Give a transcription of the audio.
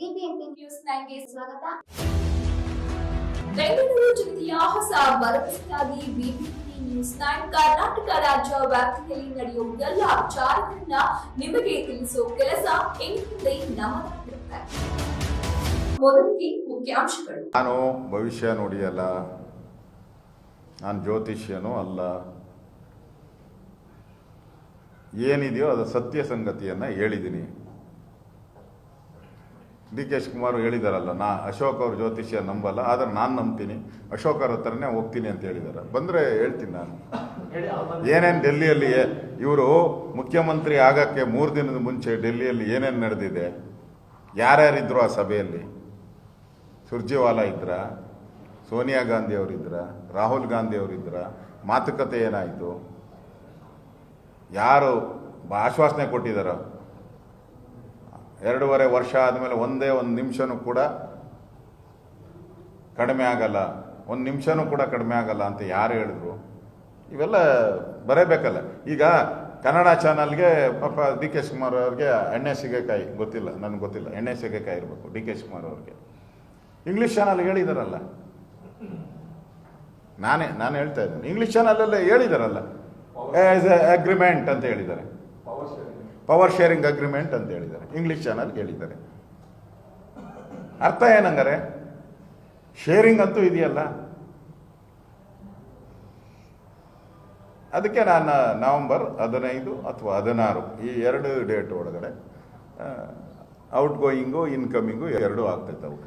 BBMP news ನೈನ್ಗೆ ಸ್ವಾಗತ. ಬೆಂಗಳೂರು ಜಿಲ್ಲೆಯ ಹೊಸ ಭರವಸೆಯಾಗಿ ಬಿಬಿಎಂಪಿ ನ್ಯೂಸ್ ನೈನ್ ಕರ್ನಾಟಕ ರಾಜ್ಯ ವ್ಯಾಪ್ತಿಯಲ್ಲಿ ನಡೆಯುವ ಎಲ್ಲ ವಿಚಾರಗಳನ್ನ ನಿಮಗೆ ತಿಳಿಸುವ ಕೆಲಸ ಇನ್ಮುಂದೆ ನಮ್ಮದಾಗಿರುತ್ತೆ ಮೊದಲಿಗೆ ಮುಖ್ಯಾಂಶಗಳು. ನಾನು ಭವಿಷ್ಯ ನೋಡಿಯಲ್ಲ ನಾನು ಜ್ಯೋತಿಷ್ಯನೂ ಅಲ್ಲ. ಏನಿದೆಯೋ ಅದು ಸತ್ಯ ಸಂಗತಿಯನ್ನು ಹೇಳಿದ್ದೀನಿ. ಡಿ ಕೆ ಶಿವಕುಮಾರ್ ಹೇಳಿದಾರಲ್ಲ, ನಾ ಅಶೋಕ್ ಅವ್ರ ಜ್ಯೋತಿಷ್ಯ ನಂಬಲ್ಲ, ಆದರೆ ನಾನು ನಂಬ್ತೀನಿ. ಅಶೋಕ್ ಅವ್ರ ಹತ್ರನೇ ಹೋಗ್ತೀನಿ ಅಂತ ಹೇಳಿದ್ದಾರೆ ಬಂದರೆ ಹೇಳ್ತೀನಿ ನಾನು. ಏನೇನು ಡೆಲ್ಲಿಯಲ್ಲಿ ಇವರು ಮುಖ್ಯಮಂತ್ರಿ ಆಗಕ್ಕೆ ಮೂರು ದಿನದ ಮುಂಚೆ ಡೆಲ್ಲಿಯಲ್ಲಿ ಏನೇನು ನಡೆದಿದೆ? ಯಾರ್ಯಾರಿದ್ರು ಆ ಸಭೆಯಲ್ಲಿ? ಸುರ್ಜೇವಾಲಾ ಇದ್ರ? ಸೋನಿಯಾ ಗಾಂಧಿ ಅವರಿದ್ರ? ರಾಹುಲ್ ಗಾಂಧಿ ಅವರಿದ್ರ? ಮಾತುಕತೆ ಏನಾಯಿತು? ಯಾರು ಆಶ್ವಾಸನೆ ಕೊಟ್ಟಿದ್ದಾರೋ ಎರಡೂವರೆ ವರ್ಷ ಆದಮೇಲೆ ಒಂದೇ ಒಂದು ನಿಮಿಷನೂ ಕೂಡ ಕಡಿಮೆ ಆಗಲ್ಲ. ಒಂದು ನಿಮಿಷನೂ ಕೂಡ ಕಡಿಮೆ ಆಗಲ್ಲ ಅಂತ ಯಾರು ಹೇಳಿದ್ರು? ಇವೆಲ್ಲ ಬರೇಬೇಕಲ್ಲ. ಈಗ ಕನ್ನಡ ಚಾನಲ್ಗೆ ಪಾಪ ಡಿ ಕೆ ಶಿವಕುಮಾರ್ ಅವ್ರಿಗೆ ಎಣ್ಣೆ ಸಿಗೇಕಾಯಿ ಗೊತ್ತಿಲ್ಲ, ನನಗೆ ಗೊತ್ತಿಲ್ಲ. ಎಣ್ಣೆ ಸಿಗೇಕಾಯಿ ಇರಬೇಕು ಡಿ ಕೆ ಶಿವಕುಮಾರ್ ಅವ್ರಿಗೆ. ಇಂಗ್ಲೀಷ್ ಚಾನಲ್ ಹೇಳಿದಾರಲ್ಲ. ನಾನೇ, ನಾನು ಹೇಳ್ತಾ ಇದ್ದೇನೆ. ಇಂಗ್ಲೀಷ್ ಚಾನಲಲ್ಲೇ ಹೇಳಿದಾರಲ್ಲ. ಆಸ್ ಎ ಅಗ್ರಿಮೆಂಟ್ ಅಂತ ಹೇಳಿದ್ದಾರೆ. ಪವರ್ ಶೇರಿಂಗ್ ಅಗ್ರಿಮೆಂಟ್ ಅಂತ ಹೇಳಿದ್ದಾರೆ. ಇಂಗ್ಲೀಷ್ ಚಾನಲ್ ಹೇಳಿದ್ದಾರೆ. ಅರ್ಥ ಏನಂಗಾರೆ? ಶೇರಿಂಗ್ ಅಂತೂ ಇದೆಯಲ್ಲ. ಅದಕ್ಕೆ ನಾನು ನವೆಂಬರ್ ಹದಿನೈದು ಅಥವಾ ಹದಿನಾರು ಈ ಎರಡು ಡೇಟ್ ಒಳಗಡೆ ಔಟ್ ಗೋಯಿಂಗು ಇನ್ಕಮಿಂಗು ಎರಡೂ ಆಗ್ತೈತೆ ಅವು